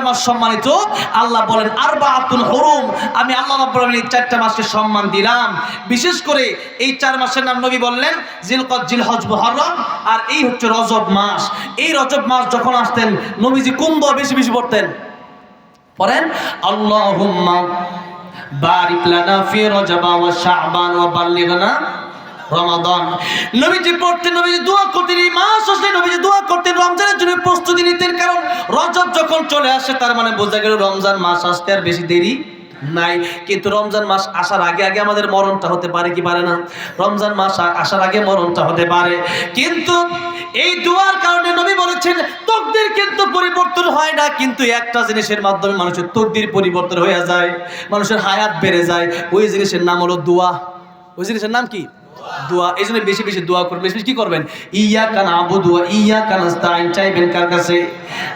মাস সম্মানিত, আল্লাহ বলেন আরবা আব্দুল হরুম আমি আল্লাহ রাব্বুল চারটা মাসকে সম্মান দিলাম। বিশেষ করে এই চার মাসের নাম নবী বললেন জিলকদ জিলহজ, মুহররম আর এই হচ্ছে রজব মাস। এই রজব মাস যখন আসতেন, নবীজি দোয়া বেশি বেশি পড়তেন? পড়েন, আল্লাহুম্মা বারিক লানা ফি রজবা ওয়া শাবান ওয়া বাল্লিগনা রমাদান। নবীজি পড়তেন নবীজি দোয়া করতেন, এই মাস আসলে নবীজি দোয়া করতেন, রমজানের জন্য প্রস্তুতি নিতেন, কারণ রজব যখন চলে আসে, তার মানে বোঝা গেল রমজান মাস আসতে আর বেশি দেরি নাই। কিন্তু রমজান মাস আসার আগে আগে আমাদের মরণটা হতে পারে কি পারে না? রমজান মাস আসার আগে মরণটা হতে পারে। কিন্তু এই দুয়ার কারণে নবী বলেছেন, তকদির কিন্তু পরিবর্তন হয় না, কিন্তু একটা জিনিসের মাধ্যমে মানুষের তকদির পরিবর্তন হয়ে যায়, মানুষের হায়াত বেড়ে যায়। ওই জিনিসের নাম হলো দোয়া। ওই জিনিসের নাম কি? দোয়া, এই জন্য বেশি বেশি দোয়া করবেন। বেশি বেশি কি করবেন? ইয়া কান আবু ইয়া কান আস্তাইন চাইবেন কার কাছে?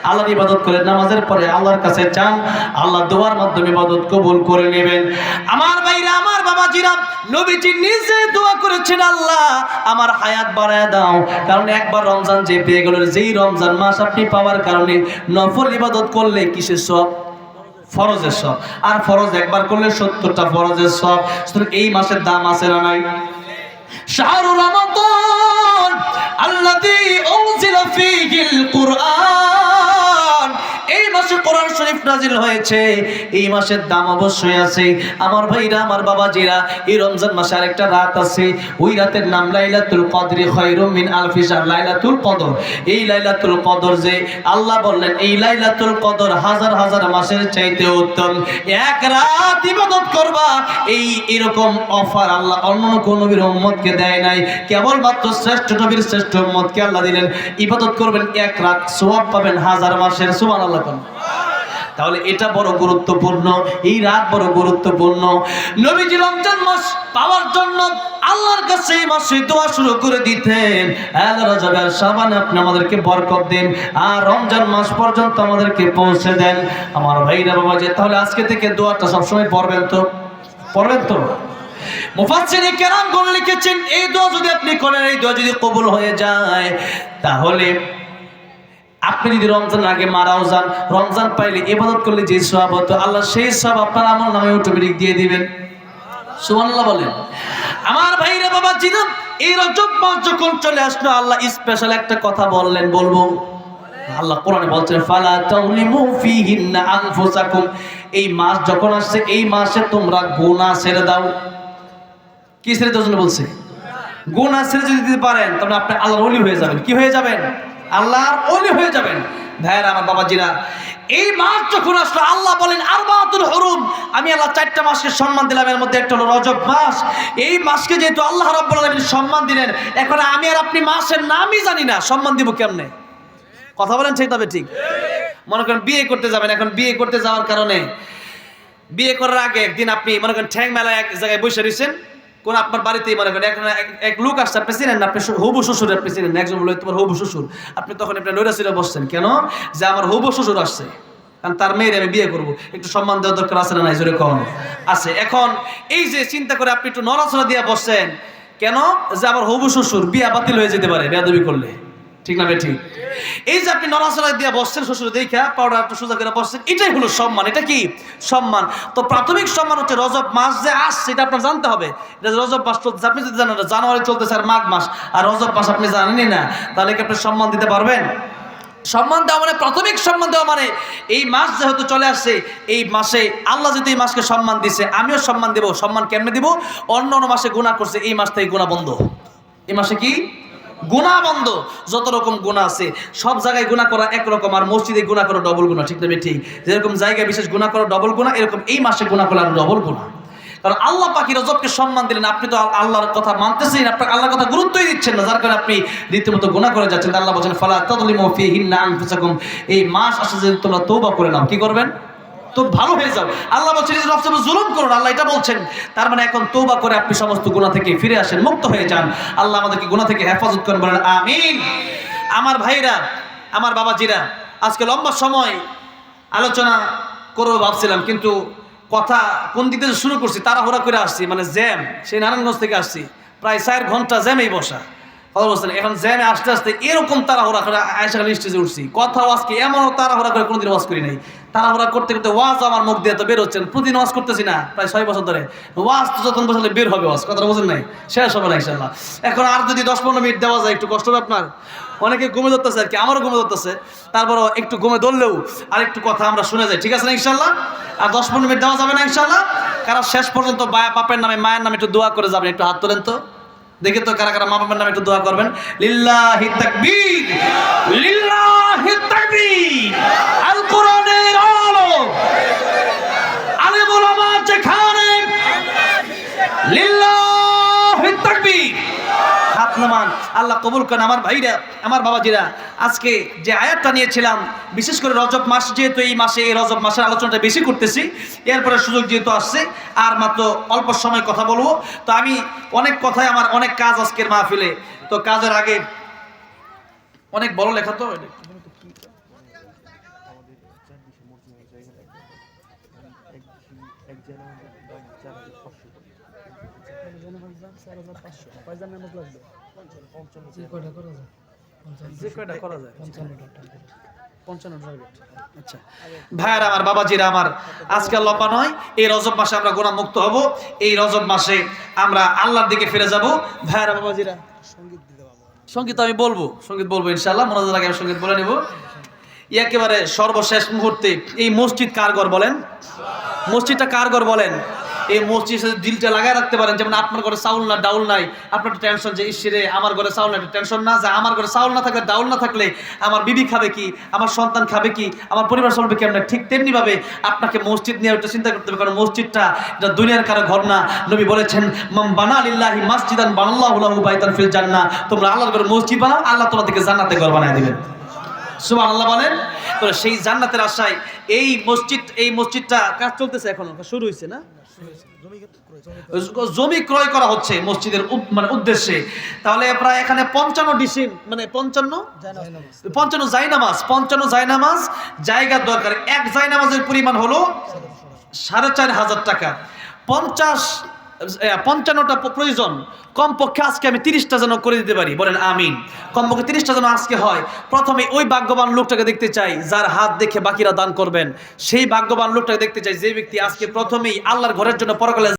আল্লাহর ইবাদত করে নামাজের পরে আল্লাহর কাছে চান, আল্লাহ দোয়ার মাধ্যমে ইবাদত কবুল করে নেবেন। আমার ভাইরা, আমার নবীজি নিজে দোয়া করেছেন, আল্লাহ, আমার হায়াত বাড়ায় দাও। কারণ একবার রমজান যে পেয়ে গেল, যেই রমজান মাস আপনি পাওয়ার কারণে নফল ইবাদত করলে কিসের সব? ফরজের সব। আর ফরজ একবার করলে সত্তরটা ফরজের সব। এই মাসের দাম আছে না নাই? শাহরু নাজিল হয়েছে। এই মাসের দাম অবশ্যই আছে। আমার ভাইরা, আমার বাবাজিরা, এই রমজান মাসে আরেকটা রাত আছে। ওই রাতের নাম লাইলাতুল কদরি খায়রুম মিন আলফি শাহর লাইলাতুল কদর। এই লাইলাতুল কদর যে আল্লাহ বললেন, এই লাইলাতুল কদর হাজার হাজার মাসের চাইতে উত্তম। এক রাত ইবাদত করবা, এই এরকম অফার আল্লাহ অন্য কোন নবীর উম্মতকে দেয় নাই। কেবলমাত্র শ্রেষ্ঠ নবীর শ্রেষ্ঠ উম্মতকে আল্লাহ দিলেন। ইবাদত করবেন এক রাত, সোয়াব পাবেন হাজার মাসের, সুবহানাল্লাহ কোন তাহলে এটা বড় গুরুত্বপূর্ণ, এই রাত বড় গুরুত্বপূর্ণ। নবীজি রমজান মাস পাওয়ার জন্য আল্লাহর কাছে এই মাসে দোয়া শুরু করে দিতেন। আল্লাহ রাজাবের সাবান, আপনি আমাদেরকে বরকত দেন। আর রমজান মাস পর্যন্ত আমাদেরকে পৌঁছে দেন। আমার ভাইরা বাবা যে তাহলে আজকে থেকে দোয়াটা সবসময় পড়বেন তো? পড়বেন তো? মুফাসসিরে কেরাম কোন লিখেছেন, এই দোয়া যদি আপনি করেন, এই দোয়া যদি কবুল হয়ে যায়, তাহলে আপনি যদি রমজান আগে মারাও যান, রমজান পাইলে ইবাদত করলে যে সব হতো, আল্লাহ সেই সব আপনার আমল নামে অটোমেটিক দিয়ে দিবেন। সুবহানাল্লাহ বলেন। আমার ভাইরা বাবা জিনা এই রজব মাস যখন চলে আসলো, আল্লাহ স্পেশাল একটা কথা বললেন, বলব। আল্লাহ কোরআনে বলছেন, ফালা তাউলিমু ফিহিন্না আনফুসাকুম। এই মাস যখন আসছে, এই মাসে তোমরা গুনাহ ছেড়ে দাও। কি ছেড়ে জন্য বলছে? গুনাহ ছেড়ে যদি দিতে পারেন তবে আপনি আল্লাহর ওলি হয়ে যাবেন। কি হয়ে যাবেন? আল্লাহর ওলি হয়ে যাবেন। ভাইয়েরা, আমার বাবাজিরা, এই মাস যখন আসলো, আল্লাহ বলেন আর আরবাতুল হরুম, আমি আল্লাহ চারটা মাসকে সম্মান দিলাম, এর মধ্যে একটা হলো রজব মাস। এই মাসকে যেহেতু আল্লাহ রাব্বুল আলামিন সম্মান দিলেন, এখন আমি আর আপনি মাসের নামই জানি না, সম্মান দিব কেমনে? কথা বলেন ঠিক তবে ঠিক মনে করেন বিয়ে করতে যাবেন, এখন বিয়ে করতে যাওয়ার কারণে, বিয়ে করার আগে একদিন আপনি মনে করেন ঠ্যাং মেলায় এক জায়গায় বসে রয়েছেন কোন আপনার বাড়িতেই মনে করেন এখন এক- লোক আসছে, আপনি চিনেন আপনি হবু শ্বশুর চিনেন একজন বলে তোমার হবু শ্বশুর। আপনি তখন আপনি ছিল বসছেন। কেন? যে আমার হবু শ্বশুর আসছে। কারণ তার মেয়ের আমি বিয়ে করব। একটু সম্মান দেওয়া দরকার আছে না নাই? জোরে কম আছে। এখন এই যে চিন্তা করে আপনি একটু নড়াচড়া দিয়ে বসছেন, কেন? যে আমার হবু শ্বশুর বিয়া বাতিল হয়ে যেতে পারে, বেয়াদবি করলে। ঠিক না ঠিক? এই যে আপনি নড়াচড়া দিয়ে বসছেন, শ্বশুর দেখা পাউডার একটু সোজা করে বসছেন, এটাই হলো সম্মান, এটা কি? সম্মান। তো প্রাথমিক সম্মান হচ্ছে রজব মাস যে আসছে, এটা আপনার জানতে হবে। এটা রজব মাস চলতেছে, আপনি যদি জানেন জানুয়ারি চলতেছে আর মাঘ মাস, আর রজব মাস আপনি জানেনই না, তাহলে কি আপনি সম্মান দিতে পারবেন? সম্মান দেওয়া মানে প্রাথমিক সম্মান দেওয়া মানে এই মাস যেহেতু চলে আসছে, এই মাসে আল্লাহ যদি এই মাসকে সম্মান দিছে, আমিও সম্মান দেব। সম্মান কেমনে দিব? অন্য অন্য মাসে গুণা করছে, এই মাস থেকে গুণা বন্ধ। এই মাসে কি? গুণা বন্ধ। যত রকম গুণা আছে, সব জায়গায় গুণা করা একরকম আর মসজিদে গুণা করা ডবল গুণা ঠিক না ঠিক যেরকম জায়গায় বিশেষ গুণা করা ডবল গুণা এরকম এই মাসে গুণা করা ডবল গুণা কারণ আল্লাহ পাখি রজবকে সম্মান দিলেন, আপনি তো আল্লাহর কথা মানতেছেন আপনার আল্লাহর কথা গুরুত্বই দিচ্ছেন না, যার কারণে আপনি রীতিমতো গুণা করে যাচ্ছেন। আল্লাহ বলছেন, ফালা তাদলিমু এই মাস আসে যে তোমরা তওবা করে নাও, কি করবেন? তো ভালো হয়ে যাও আল্লাহ বলছেন যে সবসময় জুলুম করুন আল্লাহ এটা বলছেন। তার মানে এখন তৌবা করে আপনি সমস্ত গুণা থেকে ফিরে আসেন, মুক্ত হয়ে যান। আল্লাহ আমাদেরকে গুণা থেকে হেফাজত করেন, বলেন, আমিন। আমার ভাইরা, আমার বাবাজিরা, আজকে লম্বা সময় আলোচনা করব ভাবছিলাম, কিন্তু কথা কোন দিক থেকে শুরু করছি তারা তাড়াহুড়া করে আসছি মানে জ্যাম, সেই নারায়ণগঞ্জ থেকে আসছি। প্রায় চার ঘণ্টা জ্যামেই বসা। এখন জ্যামে আসতে আসতে এরকম তাড়াহুড়া করে আয়সা খালি স্টেজে উঠছি। কথাও আজকে এমন তাড়াহুড়া করে কোনোদিন ওয়াজ করি নাই। তাড়াহুড়া করতে করতে ওয়াজ আমার মুখ দিয়ে তো বের হচ্ছেন। প্রতিদিন ওয়াজ করতেছি না, প্রায় ছয় বছর ধরে। ওয়াজ তো যখন বসালে বের হবে ওয়াজ, কথাটা বোঝেন নাই? শেষ হবে না ইনশাল্লাহ এখন আর যদি দশ পনেরো মিনিট দেওয়া যায়, একটু কষ্ট হবে আপনার? অনেকে ঘুমে ধরতেছে আর কি, আমারও ঘুমে ধরতেছে। তারপরও একটু ঘুমে ধরলেও আর একটু কথা আমরা শুনে যাই, ঠিক আছে না ইনশাল্লাহ আর দশ পনেরো মিনিট দেওয়া যাবে না ইনশাল্লাহ কারণ শেষ পর্যন্ত বা- বাপের নামে, মায়ের নামে একটু দোয়া করে যাবেন, একটু হাত তোলেন তো। দেখে তো কারা কারা মা বাবার নামে একটু দোয়া করবেন। লিল্লাহি তাকবীর। লিল্লাহি তাকবীর। আল কোরআনের আলো আলেম ওলামা যেখানে। লিল্লাহি তাকবীর। হাত নামান। আল্লাহ কবুল করেন আমার ভাইরা, আমার বাবাজিরা। আজকে যে আয়াতটা নিয়েছিলাম, বিশেষ করে রজব মাস, যেহেতু এই মাসে, এই রজব মাসের আলোচনাটা বেশি করতেছি, এরপরে সুযোগ যেহেতু আসছে, আর মাত্র অল্প সময় কথা বলব। তো আমি অনেক কথায় আমার অনেক কাজ আজকের মাহফিলে। তো কাজের আগে অনেক বড় লেখা তো যে কয়টা করা যায়? আচ্ছা। ভাইয়ার আমার বাবাজিরা আমার আজকাল লম্বা নয় এই রজব মাসে আমরা গোনা মুক্ত হব এই রজব মাসে আমরা আল্লাহর দিকে ফিরে যাব। ভাইয়ার বাবাজিরা সংগীত আমি বলব সংগীত বলব ইনশাল্লাহ মনোজার আগে আমি সংগীত বলে নেব। একেবারে সর্বশেষ মুহূর্তে এই মসজিদ কারগর বলেন? মসজিদটা কারগর বলেন? এই মসজিদ সাথে দিলটা লাগায় রাখতে পারেন। যেমন আপনার ঘরে চাউল না, ডাউল নাই, আপনার একটা টেনশন যে ইসিরে আমার ঘরে চাউল না টেনশন না, যে আমার ঘরে চাউল না থাকলে, ডাউল না থাকলে আমার বিবি খাবে কি? আমার সন্তান খাবে কি? আমার পরিবার চলবে কি আপনার ঠিক তেমনি ভাবে আপনাকে মসজিদ নিয়ে ওটা চিন্তা করতে হবে, কারণ মসজিদটা এটা দুনিয়ার কারও ঘর না। নবী বলেছেন মাম বানা লিল্লাহি মাসজিদান বানাল্লাহু লাহু বাইতান ফিল জান্নাহ। তোমরা আল্লাহর ঘরে মসজিদ বানাও, আল্লাহ তোমাদেরকে জান্নাতে ঘর বানায় দিবেন। সুবহান আল্লাহ বলেন। তো সেই জান্নাতের আশায় এই মসজিদ, এই মসজিদটা কাজ চলতেছে এখনও? শুরু হয়েছে না? জমি ক্রয় করা হচ্ছে মসজিদের মানে উদ্দেশ্যে। তাহলে প্রায় এখানে পঞ্চান্ন ডিসিম মানে পঞ্চান্ন? পঞ্চান্ন জায়নামাজ পঞ্চান্ন জায়নামাজ জায়গার দরকার। এক জায়নামাজের পরিমাণ হলো সাড়ে চার হাজার টাকা। পঞ্চাশ পঞ্চান্নটা প্রয়োজন। কমপক্ষে আজকে আমি তিরিশটা যেন করে দিতে পারি। বলেন আমিন। কমপক্ষে তিরিশটা যেন আজকে হয়। প্রথমে ওই ভাগ্যবান লোকটাকে দেখতে চাই, যার হাত দেখে বাকিরা দান করবেন। সেই ভাগ্যবান লোকটাকে দেখতে চাই যে ব্যক্তি আজকে প্রথমেই আল্লাহর ঘরের জন্য পরকালে